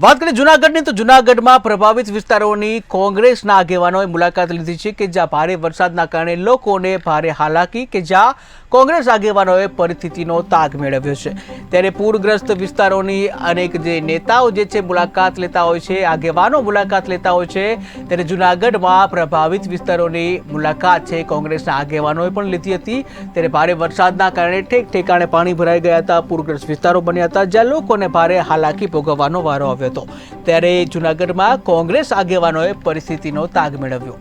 વાત કરીએ જુનાગઢની, તો જુનાગઢમાં પ્રભાવિત વિસ્તારોની કોંગ્રેસના આગેવાનોએ મુલાકાત લીધી છે કે જ્યાં ભારે વરસાદના કારણે લોકોને ભારે હાલાકી કે જ્યાં કોંગ્રેસ આગેવાનોએ પરિસ્થિતિનો તાગ મેળવ્યો છે. ત્યારે પૂરગ્રસ્ત વિસ્તારોની અનેક જે નેતાઓ જે છે મુલાકાત લેતા હોય છે, આગેવાનો મુલાકાત લેતા હોય છે, ત્યારે જુનાગઢમાં પ્રભાવિત વિસ્તારોની મુલાકાત છે કોંગ્રેસના આગેવાનોએ પણ લીધી હતી. ત્યારે ભારે વરસાદના કારણે ઠેક ઠેકાણે પાણી ભરાઈ ગયા હતા, પૂરગ્રસ્ત વિસ્તારો બન્યા હતા, જ્યાં લોકોને ભારે હાલાકી ભોગવવાનો વારો આવ્યો હતો. ત્યારે જુનાગઢમાં કોંગ્રેસ આગેવાનોએ પરિસ્થિતિનો તાગ મેળવ્યો.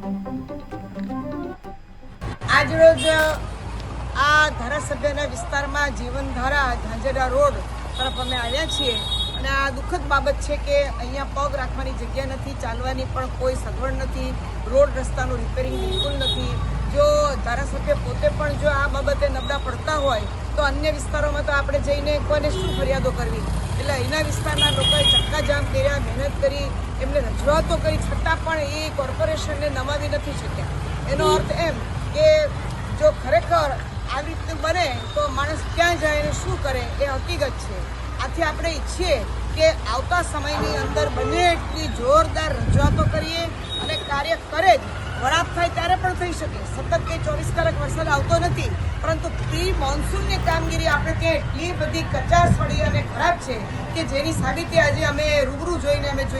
આજરોજ આ ધારાસભ્યના વિસ્તારમાં જીવનધારા ઝાંઝરા રોડ તરફ અમે આવ્યા છીએ અને આ દુઃખદ બાબત છે કે અહીંયા પગ રાખવાની જગ્યા નથી, ચાલવાની પણ કોઈ સગવડ નથી, રોડ રસ્તાનું રિપેરિંગ બિલકુલ નથી. જો ધારાસભ્ય પોતે પણ જો આ બાબતે નબળા પડતા હોય, તો અન્ય વિસ્તારોમાં તો આપણે જઈને કોઈને શું ફરિયાદો કરવી? એટલે અહીંના વિસ્તારના લોકોએ ચક્કા કરી, એમને રજૂઆતો કરી, છતાં પણ એ કોર્પોરેશનને નમાવી નથી શક્યા. એનો અર્થ એમ કે જો ખરેખર આવી રીતે બને, તો માણસ ક્યાં જાય અને શું કરે, એ હકીકત છે. આથી આપણે ઈચ્છીએ કે આવતા સમયની અંદર બને એટલી જોરદાર રજૂઆતો કરીએ અને કાર્ય કરે જ. વરાપ થાય ત્યારે પણ થઈ શકે. સતત કે ચોવીસ કલાક વરસાદ આવતો નથી. પરંતુ પ્રી મોન્સૂનની કામગીરી આપણે ત્યાં એટલી બધી કચાશ પડી અને ખરાબ છે કે જેની સાબિતી આજે અમે રૂબરૂ જોઈને અમે જોઈ